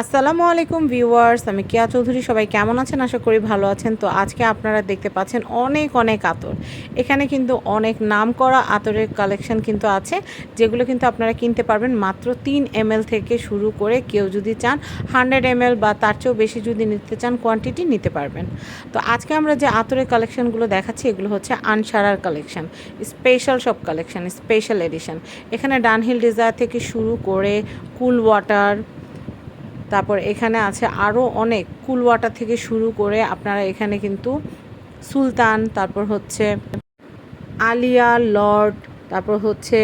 আসসালামু আলাইকুম ভিউয়ার্স, আমি কেয়া চৌধুরী, সবাই কেমন আছেন? আশা করি ভালো আছেন। তো আজকে আপনারা দেখতে পাচ্ছেন অনেক অনেক আতর। এখানে কিন্তু অনেক নাম করা আতরের কালেকশন কিন্তু আছে, যেগুলো কিন্তু আপনারা কিনতে পারবেন মাত্র তিন এম থেকে শুরু করে কেউ যদি চান হান্ড্রেড এম বা তার চেয়েও বেশি যদি নিতে চান কোয়ান্টিটি নিতে পারবেন। তো আজকে আমরা যে আতরের কালেকশনগুলো দেখাচ্ছি, এগুলো হচ্ছে আনসারার কালেকশন স্পেশাল সব কালেকশন স্পেশাল এডিশন এখানে ডানহিল ডিজায়ার থেকে শুরু করে কুল ওয়াটার তারপর এখানে আছে আরও অনেক কুলওয়াটা থেকে শুরু করে আপনারা এখানে কিন্তু সুলতান, তারপর হচ্ছে আলিয়া, লর্ড, তারপর হচ্ছে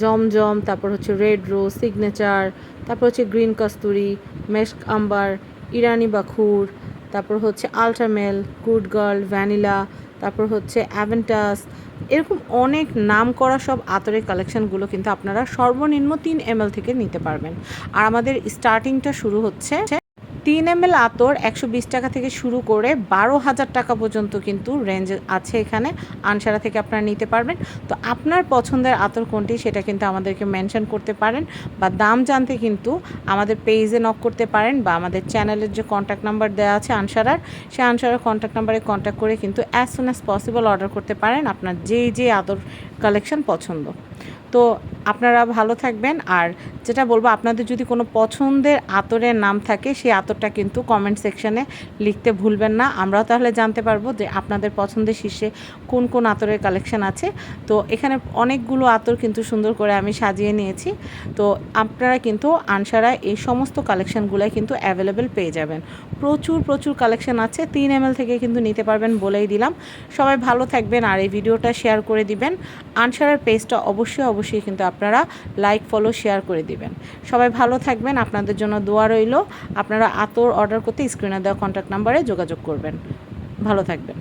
জমজম, তারপর হচ্ছে রেড রোজ সিগনেচার তারপর হচ্ছে গ্রিন কস্তুরি মেস্ক আম্বার ইরানি বাখুর তারপর হচ্ছে আলট্রামেল গুড গার্ল ভ্যানিলা তারপর হচ্ছে অ্যাভেন্টাস এরকম অনেক নাম করা সব আতরের কালেকশানগুলো কিন্তু আপনারা সর্বনিম্ন তিন এম থেকে নিতে পারবেন। আর আমাদের স্টার্টিংটা শুরু হচ্ছে তিন এম এল আতর একশো বিশ টাকা থেকে শুরু করে বারো হাজার টাকা পর্যন্ত কিন্তু রেঞ্জ আছে এখানে। আনসারা থেকে আপনারা নিতে পারবেন। তো আপনার পছন্দের আতর কোনটি সেটা কিন্তু আমাদেরকে মেনশন করতে পারেন বা দাম জানতে কিন্তু আমাদের পেজে নক করতে পারেন বা আমাদের চ্যানেলের যে কন্ট্যাক্ট নাম্বার দেওয়া আছে আনসারার, সেই আনসারার কন্ট্যাক্ট নাম্বারে কন্ট্যাক্ট করে কিন্তু as soon as possible order করতে পারেন আপনার যেই যে আতর কালেকশন পছন্দ। তো আপনারা ভালো থাকবেন। আর যেটা বলব, আপনাদের যদি কোনো পছন্দের আতরের নাম থাকে, সেই আতরটা কিন্তু কমেন্ট সেকশনে লিখতে ভুলবেন না। আমরাও তাহলে জানতে পারব যে আপনাদের পছন্দের শীর্ষে কোন কোন আতরের কালেকশান আছে। তো এখানে অনেকগুলো আতর কিন্তু সুন্দর করে আমি সাজিয়ে নিয়েছি। তো আপনারা কিন্তু আনসারা এই সমস্ত কালেকশনগুলোই কিন্তু অ্যাভেলেবেল পেয়ে যাবেন। প্রচুর প্রচুর কালেকশন আছে। তিন এম থেকে কিন্তু নিতে পারবেন বলেই দিলাম। সবাই ভালো থাকবেন আর এই ভিডিওটা শেয়ার করে দিবেন। আনসারার পেজটা অবশ্যই অবশ্যই কিন্তু আপনারা লাইক ফলো শেয়ার করে দিবেন। সবাই ভালো থাকবেন, আপনাদের জন্য দোয়া রইল। আপনারা আতর অর্ডার করতে স্ক্রিনে দেওয়া কন্ট্যাক্ট নাম্বারে যোগাযোগ করবেন। ভালো থাকবেন।